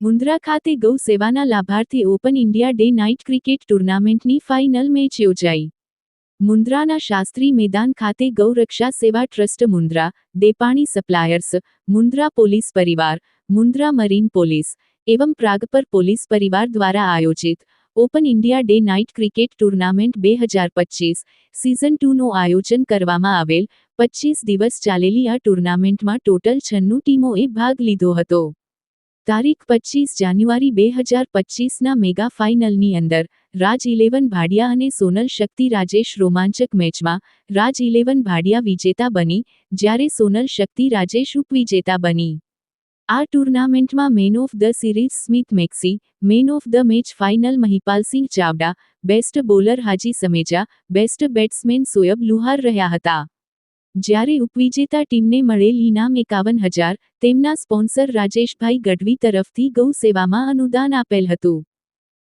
મુન્દ્રા ખાતે ગૌ સેવાના લાભાર્થી open India day night cricket ટુર્નામેન્ટની final match યોજાઈ. મુન્દ્રાના શાસ્ત્રી મેદાન ખાતે Gauraksha Seva trust Mundra, Depani suppliers, Mundra police પરિવાર, મુન્દ્રા મરીન પોલીસ એવં પ્રાગપર પોલીસ પરિવાર દ્વારા આયોજિત open India day night cricket tournament બે હજાર પચીસ સિઝન ટુનું આયોજન કરવામાં આવેલ. પચીસ દિવસ ચાલેલી આ ટુર્નામેન્ટમાં ટોટલ છન્નું ટીમોએ ભાગ લીધો હતો. તારીખ પચીસ જાન્યુઆરી બે હજાર પચીસના મેગા ફાઇનલની અંદર રાજ ઇલેવન ભાડિયા અને સોનલ શક્તિ રાજેશ રોમાંચક મેચમાં રાજ ઇલેવન ભાડિયા વિજેતા બની જ્યારે સોનલ શક્તિ રાજેશ ઉપવિજેતા બની. આ ટુર્નામેન્ટમાં man of the series Smith Maxi, man of the match final Mahipalsinh Chavda, best bowler Haji Sameja, best batsman Soyab Luhar રહ્યા હતા. જ્યારે ઉપવિજેતા ટીમને મળેલ ઇનામ એકાવન હજાર, તેમના સ્પોન્સર રાજેશભાઈ ગઢવી તરફથી ગૌ સેવામાં અનુદાન આપેલ હતું.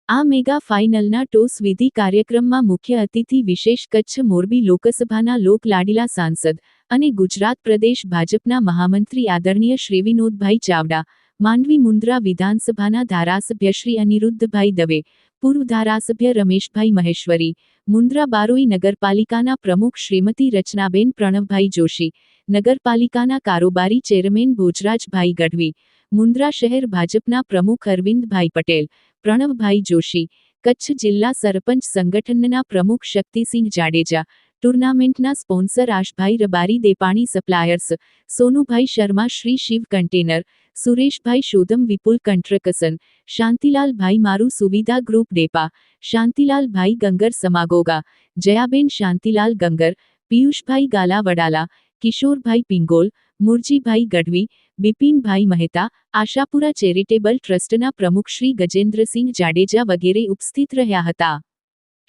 આ મેગા ફાઇનલના ટોસ વિધિ કાર્યક્રમમાં મુખ્ય અતિથિ વિશેષ કચ્છ મોરબી લોકસભાના લોકલાડીલા સાંસદ અને ગુજરાત પ્રદેશ ભાજપના મહામંત્રી આદરણીય શ્રી વિનોદભાઈ ચાવડા, માંડવી મુન્દ્રા વિધાનસભાના ધારાસભ્ય શ્રી અનિરુદ્ધભાઈ દવે, પૂર્વ ધારાસભ્ય રમેશભાઈ મહેશ્વરી, મુન્દ્રા બારોઈ નગરપાલિકાના પ્રમુખ શ્રીમતી રચનાબેન પ્રણવભાઈ જોશી, નગરપાલિકાના કારોબારી ચેરમેન ભોજરાજભાઈ ગઢવી, મુન્દ્રા શહેર ભાજપના પ્રમુખ અરવિંદભાઈ પટેલ, પ્રણવભાઈ જોશી, કચ્છ જિલ્લા સરપંચ સંગઠનના પ્રમુખ Shaktisinh Jadeja ટુર્નામેન્ટના sponsor Ashbhai Rabari, Depani suppliers, Sonubhai Sharma, Shri Shiv container, Sureshbhai Shodham, Vipul construction Shantilalbhai Maru, Suvidha group Depa Shantilalbhai Gangar Samagoga, Jayaben Shantilal Gangar, Piyushbhai Gala Vadala Kishorbhai Pingol, Murjibhai Gadhvi, Bipinbhai Mehta, Ashapura charitable ટ્રસ્ટના પ્રમુખ શ્રી ગજેન્દ્રસિંહ જાડેજા વગેરે ઉપસ્થિત રહ્યા હતા.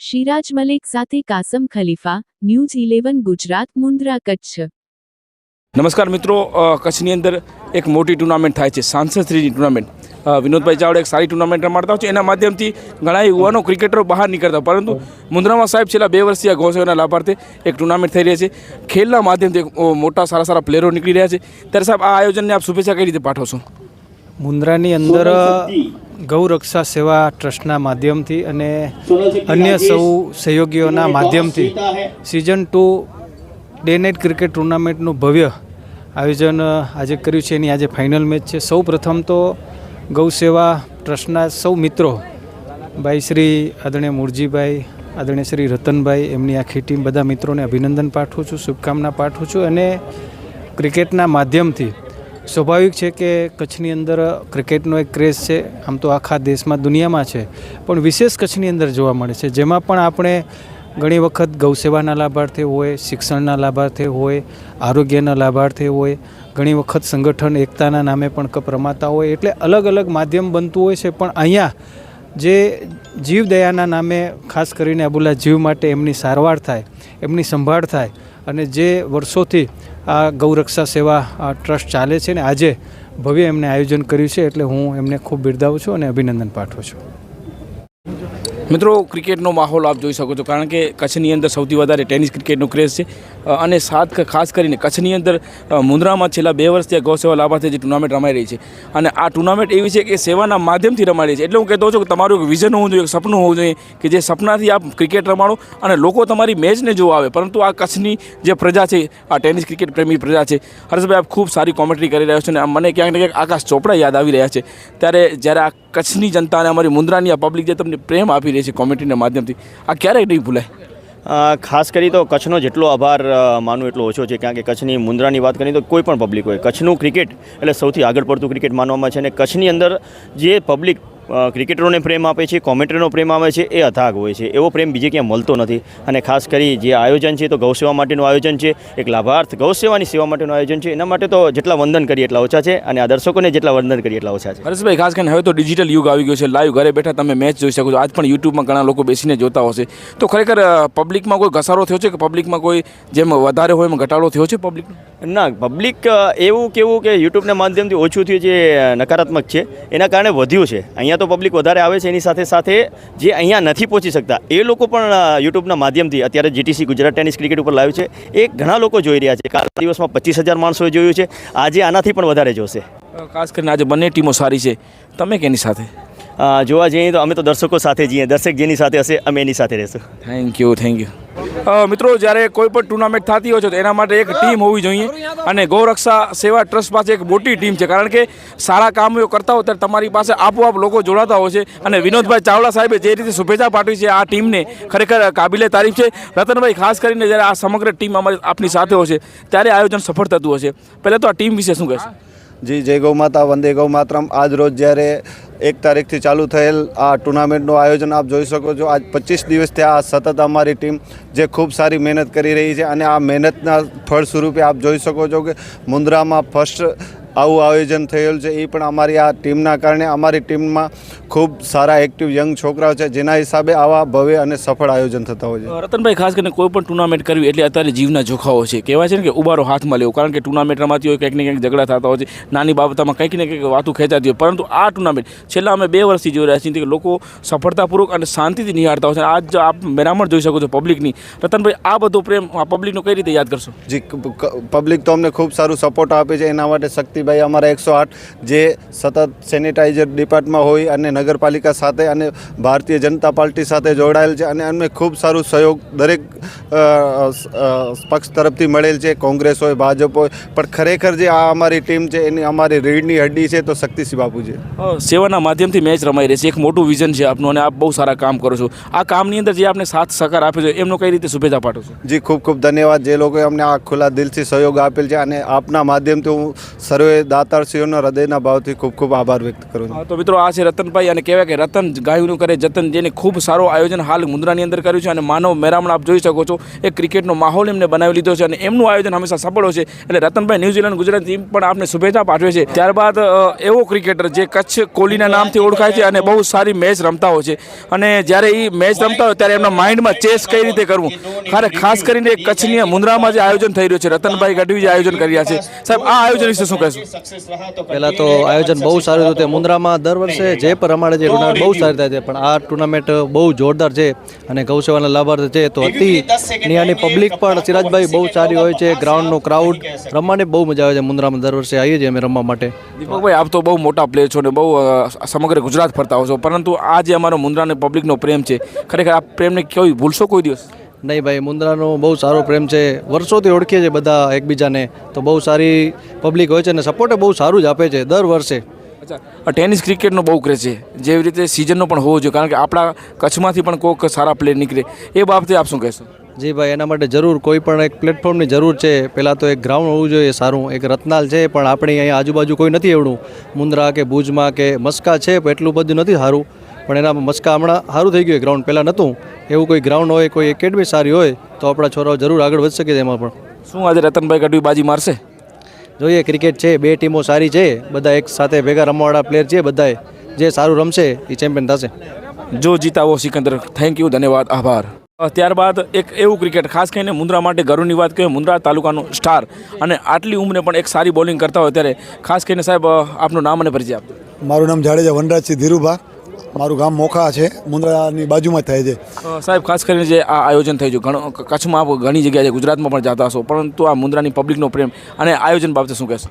શિરાજ મલેક સાથે Kasam Khalifa, news eleven Gujarat, Mundra, Kutch. નમસ્કાર મિત્રો કચ્છની અંદર એક મોટી ટુર્નામેન્ટ થાય છે સાંસદશ્રીની ટુર્નામેન્ટ વિનોદભાઈ ચાવડા એક સારી ટુર્નામેન્ટ રમાડતા હોય છે, એના માધ્યમથી ઘણા યુવાનો ક્રિકેટરો બહાર નીકળતા. પરંતુ મુન્દ્રામાં સાહેબ છેલ્લા બે વર્ષથી આ ગૌસેવાના લાભાર્થે એક ટુર્નામેન્ટ થઈ રહી છે. ખેલના માધ્યમથી મોટા સારા સારા પ્લેયરો નીકળી રહ્યા છે. ત્યારે સાહેબ, આ આયોજનને આપ શુભેચ્છા કઈ રીતે પાઠવો છો? મુન્દ્રાની અંદર ગૌરક્ષા સેવા ટ્રસ્ટના માધ્યમથી અને અન્ય સૌ સહયોગીઓના માધ્યમથી season two day night cricket ટુર્નામેન્ટનું ભવ્ય આયોજન આજે કર્યું છે. એની આજે ફાઇનલ મેચ છે. સૌ પ્રથમ તો ગૌ સેવા ટ્રસ્ટના સૌ મિત્રો ભાઈ શ્રી આદરણીય મૂળજીભાઈ આદરણીય શ્રી રતનભાઈ એમની આખી ટીમ બધા મિત્રોને અભિનંદન પાઠવું છું શુભકામના પાઠવું છું અને ક્રિકેટના માધ્યમથી સ્વાભાવિક છે કે કચ્છની અંદર ક્રિકેટનો એક ક્રેઝ છે, આમ તો આખા દેશમાં, દુનિયામાં છે. પણ વિશેષ કચ્છની અંદર જોવા મળે છે, જેમાં પણ આપણે ઘણી વખત ગૌસેવાના લાભાર્થી હોય, શિક્ષણના લાભાર્થી હોય, આરોગ્યના લાભાર્થી હોય, ઘણી વખત સંગઠન એકતાના નામે પણ કપ રમાતા હોય, એટલે અલગ અલગ માધ્યમ બનતું હોય છે. પણ અહીંયા જે જીવદયાના નામે, ખાસ કરીને અબુલા જીવ માટે એમની સારવાર થાય, એમની સંભાળ થાય, અને જે વર્ષોથી આ ગૌરક્ષા સેવા ટ્રસ્ટ ચાલે છે ને આજે ભવ્ય એમને આયોજન કર્યું છે એટલે હું એમને ખૂબ બિરદાવું છું અને અભિનંદન પાઠવું છું. મિત્રો ક્રિકેટનો માહોલ આપ જોઈ શકો છો, કારણ કે કચ્છની અંદર સૌથી વધારે ટેનિસ ક્રિકેટનો ક્રેઝ છે. અને સાત ખાસ કરીને કચ્છની અંદર મુન્દ્રામાં છેલ્લા બે વર્ષથી આ ગૌ સેવા લાભાર્થે જે ટુર્નામેન્ટ રમાઈ રહી છે. અને આ ટુર્નામેન્ટ એવી છે કે સેવાના માધ્યમથી રમાઈ રહી છે. એટલે હું કહેતો છું કે તમારું એક વિઝન હોવું જોઈએ, એક સપનું હોવું જોઈએ કે જે સપનાથી આપ ક્રિકેટ રમાડો અને લોકો તમારી મેચને જોવા આવે. પરંતુ આ કચ્છની જે પ્રજા છે, આ ટેનિસ ક્રિકેટ પ્રેમી પ્રજા છે, હર્ષભાઈ આપ ખૂબ સારી કોમેન્ટ્રી કરી રહ્યા છો અને મને ક્યાંક ને ક્યાંક આકાશ ચોપડા યાદ આવી રહ્યા છે. ત્યારે જ્યારે આ કચ્છની જનતા અને અમારી મુન્દ્રાની આ પબ્લિક જે તમને પ્રેમ આપી રહી છે કોમેન્ટ્રીના માધ્યમથી, આ ક્યારેય નહીં ભૂલાય? ખાસ કરી તો કચ્છનો જેટલો આભાર માનું એટલો ઓછો છે, કારણ કે કચ્છની મુન્દ્રાની વાત કરીએ તો કોઈ પણ પબ્લિક હોય. કચ્છનું ક્રિકેટ એટલે સૌથી આગળ પડતું ક્રિકેટ માનવામાં છે અને કચ્છની અંદર જે પબ્લિક ક્રિકેટરોને પ્રેમ આપે છે કોમેન્ટરનો પ્રેમ આપે છે એ અથાગ હોય છે. એવો પ્રેમ બીજે ક્યાંય મળતો નથી. અને ખાસ કરી જે આયોજન છે તો ગૌસેવા માટેનું આયોજન છે. એક લાભાર્થ ગૌસેવાની સેવા માટેનું આયોજન છે. એના માટે તો જેટલા વંદન કરીએ એટલા ઓછા છે અને આ દર્શકોને જેટલા વંદન કરીએ એટલા ઓછા છે. હરેશભાઈ ખાસ કરીને હવે તો ડિજિટલ યુગ આવી ગયો છે. લાઈવ ઘરે બેઠા તમે મેચ જોઈ શકો છો. આજ પણ યુટ્યુબમાં ઘણા લોકો બેસીને જોતા હશે. તો ખરેખર પબ્લિકમાં કોઈ ઘસારો થયો છે કે પબ્લિકમાં કોઈ જેમ વધારે હોય એમાં ઘટાડો થયો છે પબ્લિક ના પબ્લિક એવું કેવું કે યુટ્યુબના માધ્યમથી ઓછું થયું જે નકારાત્મક છે. એના કારણે વધ્યું છે. અહીંયા અહીંયા તો પબ્લિક વધારે આવે છે એની સાથે સાથે જે અહીંયા નથી પહોંચી શકતા એ લોકો પણ યુટ્યુબના માધ્યમથી અત્યારે જીટીસી ગુજરાત ટેનિસ ક્રિકેટ ઉપર લાવ્યું છે. એ ઘણા લોકો જોઈ રહ્યા છે. કાલ દિવસમાં પચીસ હજાર માણસોએ જોયું છે. આજે આનાથી પણ વધારે જોશે. ખાસ કરીને આજે બંને ટીમો સારી છે. તમે કેની સાથે? જોવા જઈએ તો અમે તો દર્શકો સાથે જઈએ દર્શક જેની સાથે હશે અમે એની સાથે રહેશું. થેન્ક યુ થેન્ક યુ મિત્રો, જ્યારે કોઈ પણ ટુર્નામેન્ટ થતી હોય છે, તો એના માટે એક ટીમ હોવી જોઈએ. અને ગૌરક્ષા સેવા ટ્રસ્ટ પાસે એક મોટી ટીમ છે. કારણ કે સારા કામો કરતા હોય, ત્યારે તમારી પાસે આપોઆપ લોકો જોડાતા હોય છે. અને વિનોદભાઈ ચાવડા સાહેબે જે રીતે શુભેચ્છા પાઠવી છે, આ ટીમને ખરેખર કાબિલે તારીફ છે. રતનભાઈ, ખાસ કરીને જ્યારે આ સમગ્ર ટીમ અમારી આપની સાથે હોય છે, ત્યારે આયોજન સફળ થતું હશે પહેલાં તો આ ટીમ વિશે શું કહેશો? જી, જય ગૌ માતા, વંદે ગૌ માતરમ. આજ રોજ જ્યારે એક તારીખથી ચાલુ થયેલ આ ટુર્નામેન્ટનું આયોજન આપ જોઈ શકો છો. આજ પચીસ દિવસથી આ સતત અમારી ટીમ જે ખૂબ સારી મહેનત કરી રહી છે અને આ મહેનતના ફળ સ્વરૂપે આપ જોઈ શકો છો કે મુન્દ્રામાં ફર્સ્ટ આવું આયોજન થયેલ છે એ પણ અમારી આ ટીમના કારણે અમારી ટીમમાં ખૂબ સારા એક્ટિવ યંગ છોકરાઓ છે જેના હિસાબે આવા ભવ્ય અને સફળ આયોજન થતા હોય છે. રતનભાઈ ખાસ કરીને કોઈ પણ ટુર્નામેન્ટ કરવી એટલે અત્યારે જીવના જોખાઓ છે. કહેવાય છે ને કે ઉબારો હાથમાં લેવો કારણ કે ટુર્નામેન્ટ રમાતી હોય કંઈક ને કંઈક ઝઘડા થતા હોય છે નાની બાબતમાં કંઈક ને કંઈક વાતું ખેંચાતી હોય. પરંતુ આ ટુર્નામેન્ટ છેલ્લા અમે બે વર્ષથી જોઈ રહ્યા છીએ કે લોકો સફળતાપૂર્વક અને શાંતિથી નિહાળતા હોય છે. આજ આપ મેરામણ જોઈ શકો છો પબ્લિકની રતનભાઈ આ બધો પ્રેમ આ પબ્લિકનો કઈ રીતે યાદ કરશો? જી પબ્લિક તો અમને ખૂબ સારું સપોર્ટ આપે છે એના માટે શક્તિભાઈ અમારા એકસો આઠ જે સતત સેનિટાઈઝર ડિપાર્ટમાં હોય અને નગરપાલિકા સાથે અને ભારતીય જનતા પાર્ટી સાથે જોડાયેલ છે અને અમને ખૂબ સારું સહયોગ દરેક પક્ષ તરફથી મળેલ છે. કોંગ્રેસ હોય ભાજપ હોય પણ ખરેખર જે આ અમારી ટીમ છે એની અમારી રીડની હડ્ડી છે તો શક્તિસિંહ બાપુ છે. સેવાના માધ્યમથી મેચ રમાઈ રહી છે. એક મોટું વિઝન છે આપનું અને આપ બહુ સારા કામ કરો છો. આ કામની અંદર જે આપને સાથ સહકાર આપ્યો છે એમનો કઈ રીતે શુભેચ્છા પાઠવું છું? જી ખૂબ ખૂબ ધન્યવાદ. જે લોકોએ અમને આ ખુલ્લા દિલથી સહયોગ આપેલ છે અને આપના માધ્યમથી હું સર્વે દાતારશ્રીઓનો હૃદયના ભાવથી ખૂબ ખૂબ આભાર વ્યક્ત કરું છું. તો મિત્રો આ છે રતનભાઈ અને કહેવાય કે રતન ગાયુંનું કરે જતન જેને ખૂબ સારો આયોજન હાલ મુન્દ્રાની અંદર કર્યું છે અને માનવ મેરામણ આપ જોઈ શકો છો. એ ક્રિકેટનો માહોલ એમને બનાવી લીધો છે અને એમનું આયોજન હંમેશા સફળ હોય છે. એટલે રતનભાઈ, ન્યૂઝીલેન્ડ, ગુજરાત ટીમ પણ આપને શુભેચ્છા પાઠવે છે. ત્યારબાદ એવો ક્રિકેટર જે કચ્છ કોહલીના નામથી ઓળખાય છે અને બહુ સારી મેચ રમતા હોય છે. અને જ્યારે એ મેચ રમતા હોય ત્યારે એમના માઇન્ડમાં ચેસ કઈ રીતે કરવું? ખારે ખાસ કરીને કચ્છની મુંદ્રામાં જે આયોજન થઈ રહ્યું છે, રતનભાઈ ગઢવી જે આયોજન કરી રહ્યા છે. સાહેબ, આ આયોજન વિશે શું કહેશો? પહેલાં તો આયોજન બહુ સારું હતું. તે મુન્દ્રામાં દર વર્ષે જે પણ રમાડે છે ટુર્નામેન્ટ બહુ સારી થાય છે. પણ આ ટુર્નામેન્ટ બહુ જોરદાર છે અને ગૌસેવાના લાભાર્થ છે. તો અતિ ત્યાંની પબ્લિક પણ સિરાજભાઈ બહુ સારી હોય છે. ગ્રાઉન્ડનો ક્રાઉડ રમવાની બહુ મજા આવે છે. મુન્દ્રામાં દર વર્ષે આવીએ છીએ અમે રમવા માટે. દીપકભાઈ આપ તો બહુ મોટા પ્લેયર છો ને બહુ સમગ્ર ગુજરાત ફરતા હો છો. પરંતુ આ જે અમારો મુન્દ્રાને પબ્લિકનો પ્રેમ છે ખરેખર આ પ્રેમને કોઈ ભૂલશો કોઈ દિવસ? નહીં ભાઈ મુન્દ્રાનો બહુ સારો પ્રેમ છે. વર્ષોથી ઓળખીએ છીએ બધા એકબીજાને. તો બહુ સારી પબ્લિક હોય છે અને સપોર્ટ બહુ સારું જ આપે છે દર વર્ષે. અચ્છા આ ટેનિસ ક્રિકેટનો બહુ ક્રેઝ છે. જેવી રીતે સિઝનનો પણ હોવો જોઈએ કારણ કે આપણા કચ્છમાંથી પણ કોઈક સારા પ્લેયર નીકળે. એ બાબતે આપ શું કહેશો? જી ભાઈ એના માટે જરૂર કોઈ પણ એક પ્લેટફોર્મની જરૂર છે. પહેલાં તો એક ગ્રાઉન્ડ હોવું જોઈએ સારું એક રત્નાલ છે પણ આપણી અહીંયા આજુબાજુ કોઈ નથી એવડું. મુન્દ્રા કે ભુજમાં કે મસ્કા છે પણ એટલું બધું નથી સારું. પણ એના મસ્કા હમણાં સારું થઈ ગયું ગ્રાઉન્ડ પહેલાં નહોતું. એવું કોઈ ગ્રાઉન્ડ હોય કોઈ એકેડમી સારી હોય તો આપણા છોરાઓ જરૂર આગળ વધી શકે છે એમાં પણ. શું આજે રતનભાઈ ગઢવી બાજી મારશે? જોઈએ ક્રિકેટ છે બે ટીમો સારી છે બધા એક સાથે ભેગા રમવાવાળા પ્લેયર છે બધાએ. જે સારું રમશે એ ચેમ્પિયન થશે. જો જીતાવો સિકંદર થેન્ક યુ ધન્યવાદ આભાર. ત્યારબાદ એક એવું ક્રિકેટ ખાસ કરીને મુન્દ્રા માટે ગર્વની વાત કહીએ મુન્દ્રા તાલુકાનો સ્ટાર અને આટલી ઉંમરે પણ એક સારી બોલિંગ કરતા હોય ત્યારે ખાસ કરીને સાહેબ આપનું નામ અને પરિચય આપ મારું નામ જાડેજા વનરાજસિંહ ધીરુભા. મારું ગામ મોખા છે મુંદ્રાની બાજુમાં જ થાય છે. સાહેબ ખાસ કરીને જે આ આયોજન થઈ ગયું ઘણો કચ્છમાં આપ ઘણી જગ્યાએ ગુજરાતમાં પણ જતા હશો પરંતુ આ મુન્દ્રાની પબ્લિકનો પ્રેમ અને આયોજન બાબતે શું કહેશો?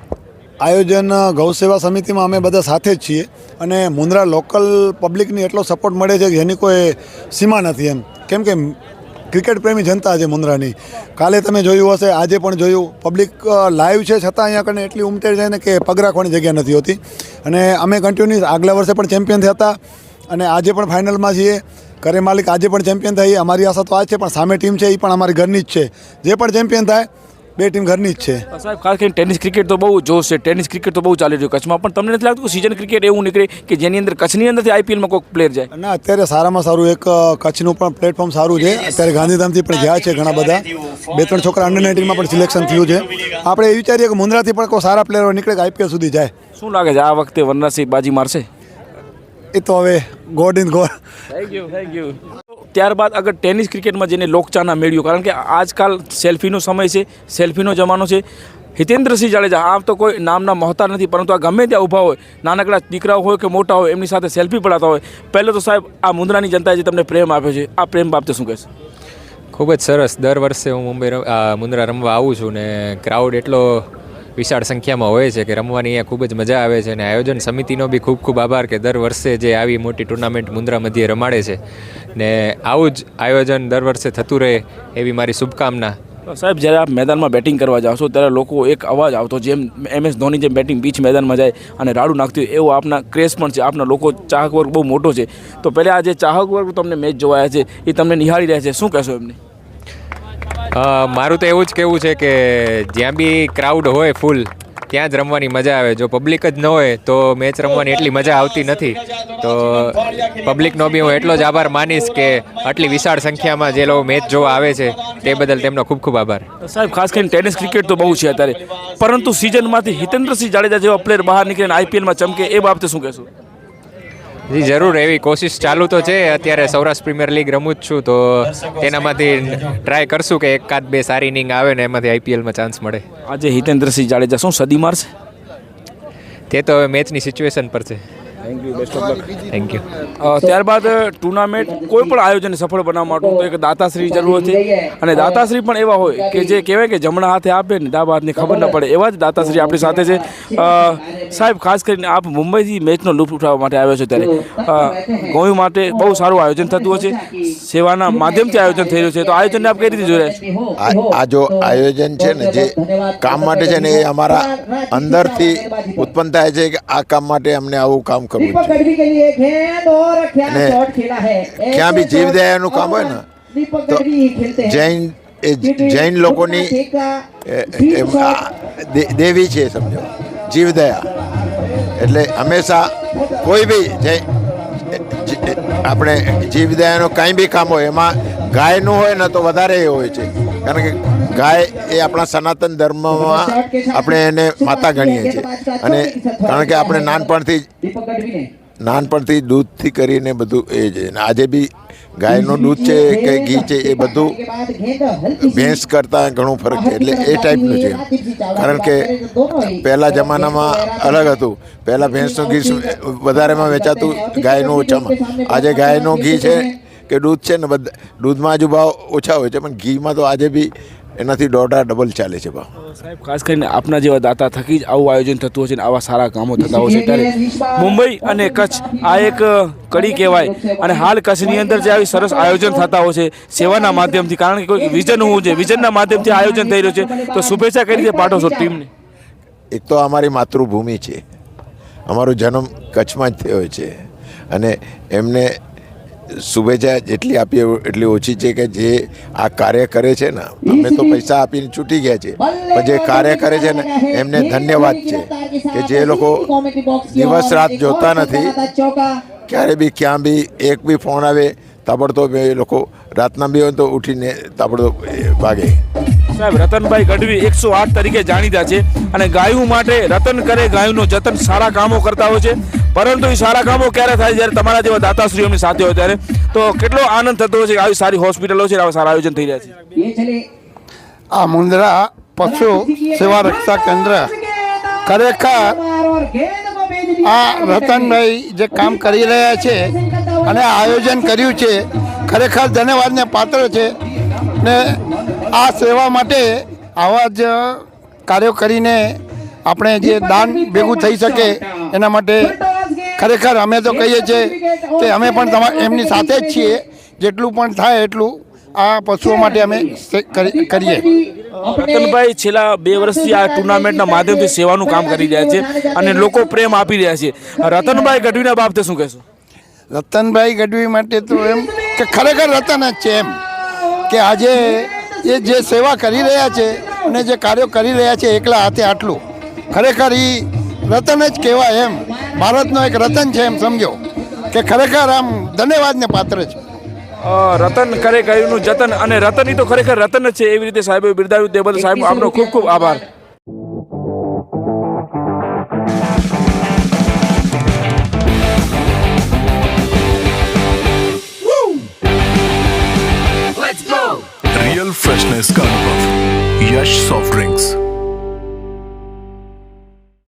આયોજન ગૌ સેવા સમિતિમાં અમે બધા સાથે જ છીએ અને મુંદ્રા લોકલ પબ્લિકની એટલો સપોર્ટ મળે છે કે જેની કોઈ સીમા નથી એમ. કેમ કે ક્રિકેટ પ્રેમી જનતા છે મુંદ્રાની. કાલે તમે જોયું હશે આજે પણ જોયું. પબ્લિક લાઈવ છે છતાં અહીંયા કને એટલી ઉમટેડ છે ને કે પગ રાખવાની જગ્યા નથી હોતી. અને અમે કન્ટિન્યુઅસ આગલા વર્ષે પણ ચેમ્પિયન થયા હતા. અને આજે પણ ફાઇનલમાં છીએ. કરે માલિક આજે પણ ચેમ્પિયન થઈ અમારી આશા તો આ છે પણ સામે ટીમ છે એ પણ અમારી ઘરની જ છે. જે પણ ચેમ્પિયન થાય બે ટીમ ઘરની જ છે. સાહેબ ખાસ કરીને ટેનિસ ક્રિકેટ તો બહુ જોશ છે. ટેનિસ ક્રિકેટ તો બહુ ચાલી રહ્યું કચ્છમાં પણ તમને નથી લાગતું સિઝન ક્રિકેટ એવું નીકળે કે જેની અંદર કચ્છની અંદરથી આઈપીએલમાં કોઈ પ્લેયર જાય? ના અત્યારે સારામાં સારું એક કચ્છનું પણ પ્લેટફોર્મ સારું છે. અત્યારે ગાંધીધામથી પણ ગયા છે ઘણા બધા. બે ત્રણ છોકરા અંડર નાઇન્ટીનમાં પણ સિલેક્શન થયું છે. આપણે એ વિચારીએ કે મુંદ્રાથી પણ કોઈ સારા પ્લેયરો નીકળે કે આઈપીએલ સુધી જાય. શું લાગે છે આ વખતે વનરાજસિંહ બાજી મારશે? એ તો હવે god in god thank you thank you ત્યારબાદ અગર ટેનિસ ક્રિકેટમાં જેને લોકચાના મેળવ્યું કારણ કે આજકાલ સેલ્ફીનો સમય છે સેલ્ફીનો જમાનો છે. હિતેન્દ્રસિંહ જાડેજા આમ તો કોઈ નામના મહોતા નથી પરંતુ આ ગમે ત્યાં ઊભા હોય નાનકડા દીકરાઓ હોય કે મોટા હોય એમની સાથે સેલ્ફી પડાતા હોય પહેલાં તો સાહેબ આ મુંદ્રાની જનતાએ જે તમને પ્રેમ આપ્યો છે આ પ્રેમ બાબતે શું કહેશે? ખૂબ જ સરસ. દર વર્ષે હું મુંબઈ મુંદ્રા રમવા આવું છું ને ક્રાઉડ એટલો વિશાળ સંખ્યામાં હોય છે કે રમવાની અહીંયા ખૂબ જ મજા આવે છે અને આયોજન સમિતિનો બી ખૂબ ખૂબ આભાર કે દર વર્ષે જે આવી મોટી ટુર્નામેન્ટ મુંદ્રા મધ્યે રમાડે છે. ને આવું જ આયોજન દર વર્ષે થતું રહે એવી મારી શુભકામના. સાહેબ, જ્યારે આપ મેદાનમાં બેટિંગ કરવા જાઓ છો, ત્યારે લોકો એક અવાજ આવતો, જેમ એમ એસ ધોની જેમ બેટિંગ પીચ મેદાનમાં જાય અને રાડું નાખતી હોય, એવો આપના ક્રેઝ પણ છે. આપના લોકો ચાહક વર્ગ બહુ મોટો છે. તો પહેલાં આ જે ચાહક વર્ગ તમને મેચ જોવાયા છે, એ તમને નિહાળી રહ્યા છે. શું કહેશો એમને? મારું તો એવું જ કહેવું છે કે જ્યાં બી ક્રાઉડ હોય ફૂલ ત્યાં જ રમવાની મજા આવે. જો પબ્લિક જ ન હોય, તો મેચ રમવાની એટલી મજા આવતી નથી. તો પબ્લિકનો બી હું એટલો જ આભાર માનીશ કે આટલી વિશાળ સંખ્યામાં જે લોકો મેચ જોવા આવે છે, તે બદલ તેમનો ખૂબ ખૂબ આભાર. સાહેબ, ખાસ કરીને ટેનિસ ક્રિકેટ તો બહુ છે અત્યારે. પરંતુ સિઝનમાંથી હિતેન્દ્રસિંહ જાડેજા જેવા પ્લેયર બહાર નીકળીને આઈપીએલમાં ચમકે, એ બાબતે શું કહેશો? જી જરૂર. એવી કોશિશ ચાલુ તો છે. અત્યારે સૌરાષ્ટ્ર પ્રીમિયર લીગ રમું જ છું તો તેનામાંથી ટ્રાય કરશું કે એકાદ બે સારી ઇનિંગ આવે ને એમાંથી આઈપીએલમાં ચાન્સ મળે. આજે હિતેન્દ્રસિંહ જાડેજા શું સદી મારશે? તે તો હવે મેચની સિચ્યુએશન પર છે. Thank you best of thank you ત્યારબાદ ટુર્નામેન્ટ કોઈ પણ આયોજન સફળ બનાવવા માટે તો એક દાતાશ્રી જરૂર છે. અને દાતાશ્રી પણ એવા હોય કે જે કહેવાય કે જમણા હાથે આપે ને ડાબા હાથની ખબર ન પડે એવા જ દાતાશ્રી આપણી સાથે છે. સાહેબ ખાસ કરીને આપ મુંબઈથી મેચનો લુફ્ટ ઉઠાવવા માટે આવ્યો છો ત્યારે. ગોયું માટે બહુ સારું આયોજન થતું હોય છે સેવાના માધ્યમથી આયોજન થઈ રહ્યું છે. તો આયોજનને આપ કઈ રીતે જોઈ રહ્યા છો? આ આ જો આયોજન છે ને જે કામ માટે છે ને એ અમારા અંદરથી ઉત્પન્ન થાય છે કે આ કામ માટે અમને આવું કામ કરવું ક્યાં બી જીવદયાનું કામ હોય ને તો જૈન જૈન લોકોની દેવી છે સમજો જીવદયા એટલે હંમેશા કોઈ બી જૈન આપણે જીવદયાનું કાંઈ બી કામ હોય એમાં ગાયનું હોય ને તો વધારે એ હોય છે. કારણ કે ગાય એ આપણા સનાતન ધર્મમાં આપણે એને માતા ગણીએ છીએ. અને કારણ કે આપણે નાનપણથી નાનપણથી દૂધથી કરીને બધું એ છે અને આજે બી ગાયનું દૂધ છે કે ઘી છે, એ બધું ભેંસ કરતાં ઘણો ફરક છે. એટલે એ ટાઈપનું છે. કારણ કે પહેલાં જમાનામાં અલગ હતું. પહેલાં ભેંસનું ઘી વધારેમાં વેચાતું ગાયનું ઓછામાં. આજે ગાયનું ઘી છે કે દૂધ છે ને બધા દૂધમાં હજુ ભાવ ઓછા હોય છે પણ ઘીમાં તો આજે બી એનાથી દોઢા ડબલ ચાલે છે ભાવ. સાહેબ ખાસ કરીને આપના જેવા દાતા થકી જ આવું આયોજન થતું હોય છે અને આવા સારા કામો થતા હોય છે ત્યારે મુંબઈ અને કચ્છ આ એક કડી કહેવાય. અને હાલ કચ્છની અંદર જે આવી સરસ આયોજન થતા હોય છે સેવાના માધ્યમથી કારણ કે કોઈ વિઝન હોવું છે વિઝનના માધ્યમથી આયોજન થઈ રહ્યું છે તો શુભેચ્છા કઈ રીતે પાઠવશો ટીમને? એક તો અમારી માતૃભૂમિ છે. અમારો જન્મ કચ્છમાં જ થયો છે. અને એમને શુભેચ્છા જેટલી આપીએ એટલી ઓછી છે કે જે આ કાર્ય કરે છે ને અમે તો પૈસા આપીને છૂટી ગયા છે. પણ જે કાર્ય કરે છે ને એમને ધન્યવાદ છે કે જે લોકો દિવસ રાત જોતા નથી. ક્યારે બી ક્યાં બી એક બી ફોન આવે તાબડતોબ એ લોકો રાતના બી હોય તો ઉઠીને તાબડતોબ ભાગે. સાહેબ રતનભાઈ ગઢવી એકસો આઠ તરીકે જાણીતા છે અને ગાયું માટે રતન કરે ગાયુંનું જતન સારા કામો કરતા હોય છે. પરંતુ એ સારા કામો ક્યારે થાય? જ્યારે તમારા જેવા દાતાશ્રીઓની સાથે હોય ત્યારે. તો કેટલો આનંદ થતો હોય છે? કે આવી સારી હોસ્પિટલો છે આવા સારા આયોજન થઈ રહ્યા છે. આ મુંદરા પશુ સેવા રક્ષા કેન્દ્ર. ખરેખર આ રતનભાઈ જે કામ કરી રહ્યા છે અને આયોજન કર્યું છે ખરેખર ધન્યવાદને પાત્ર છે. ને આ સેવા માટે આવા જ કાર્યો કરીને આપણે જે દાન ભેગું થઈ શકે એના માટે ખરેખર અમે તો કહીએ છીએ કે અમે પણ તમા એમની સાથે જ છીએ. જેટલું પણ થાય એટલું આ પશુઓ માટે અમે કરી- કરીએ. રતનભાઈ છેલ્લા બે વર્ષથી આ ટુર્નામેન્ટના માધ્યમથી સેવાનું કામ કરી રહ્યા છે અને લોકો પ્રેમ આપી રહ્યા છે. રતનભાઈ ગઢવીના બાબતે શું કહેશો? રતનભાઈ ગઢવી માટે તો એમ કે ખરેખર રતન જ છે એમ. કે આજે એ જે સેવા કરી રહ્યા છે અને જે કાર્યો કરી રહ્યા છે એકલા હાથે આટલું. ખરેખર એ રતન જ કહેવાય એમ. ભારતનો એક રતન છે એમ સમજો. કે ખરેખર આમ ધન્યવાદને પાત્ર છે. રતન કરે ગાયુંનું જતન અને રતન એ તો ખરેખર રતન જ છે એવી રીતે સાહેબે બિરદાવ્યું તે બદલ સાહેબ આપનો ખૂબ ખૂબ આભાર. Skarnabov, Yash Soft Drinks.